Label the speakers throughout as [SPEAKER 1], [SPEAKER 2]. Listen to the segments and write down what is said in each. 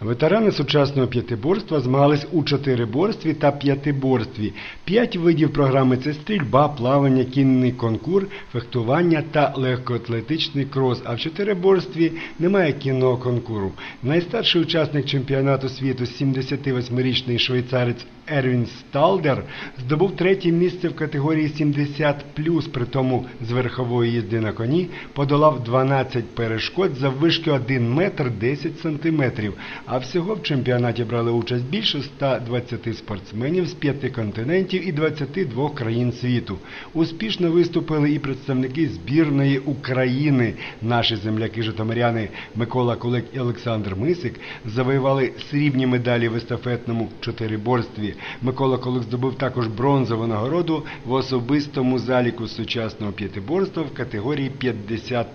[SPEAKER 1] Ветерани сучасного п'ятиборства змагались у чотириборстві та п'ятиборстві. П'ять видів програми це стрільба, плавання, кінний конкур, фехтування та легкоатлетичний крос. А в чотириборстві немає кінного конкуру. Найстарший учасник чемпіонату світу, 78-річний швейцарець Ервін Сталдер, здобув третє місце в категорії 70+, при тому з верхової їзди на коні подолав 12 перешкод за вишки 1 метр 10 сантиметрів. А всього в чемпіонаті брали участь більше 120 спортсменів з п'яти континентів і 22 країн світу. Успішно виступили і представники збірної України. Наші земляки житомиряни Микола Кулик і Олександр Мисик завоювали срібні медалі в естафетному чотириборстві. Микола Кулик здобув також бронзову нагороду в особистому заліку сучасного п'ятиборства в категорії 50+.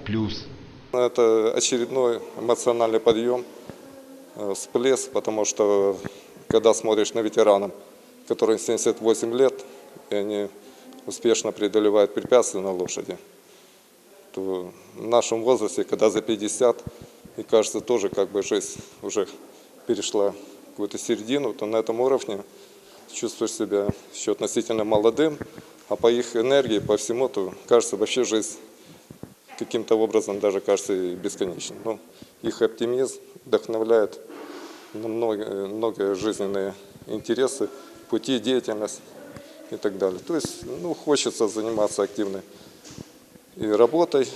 [SPEAKER 2] Это очередной эмоциональный подъем, э, Всплеск, потому что когда смотришь на ветеранов, которым 78 лет, и они успешно преодолевают препятствия на лошади, то в нашем возрасте, когда за 50, и кажется тоже как бы жизнь уже перешла какую-то середину, то на этом уровне чувствуешь себя еще относительно молодым, а по их энергии, по всему, то кажется вообще жизнь каким-то образом даже кажется и бесконечным. Но их оптимизм вдохновляет на многие, многие жизненные интересы, пути, деятельность и так далее. То есть, ну, хочется заниматься активной и работой,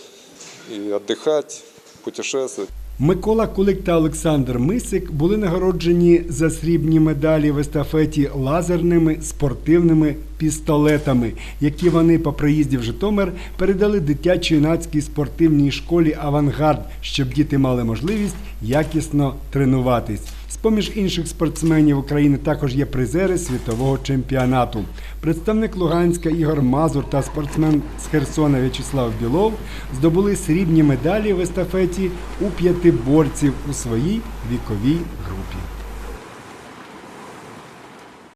[SPEAKER 2] и отдыхать, путешествовать.
[SPEAKER 1] Микола Кулик та Олександр Мисик були нагороджені за срібні медалі в естафеті лазерними спортивними пістолетами, які вони по приїзді в Житомир передали дитячо-юнацькій спортивній школі Авангард, щоб діти мали можливість якісно тренуватись. З-поміж інших спортсменів України також є призери світового чемпіонату. Представник Луганська Ігор Мазур та спортсмен з Херсона В'ячеслав Білов здобули срібні медалі в естафеті у п'ятиборців у своїй віковій групі.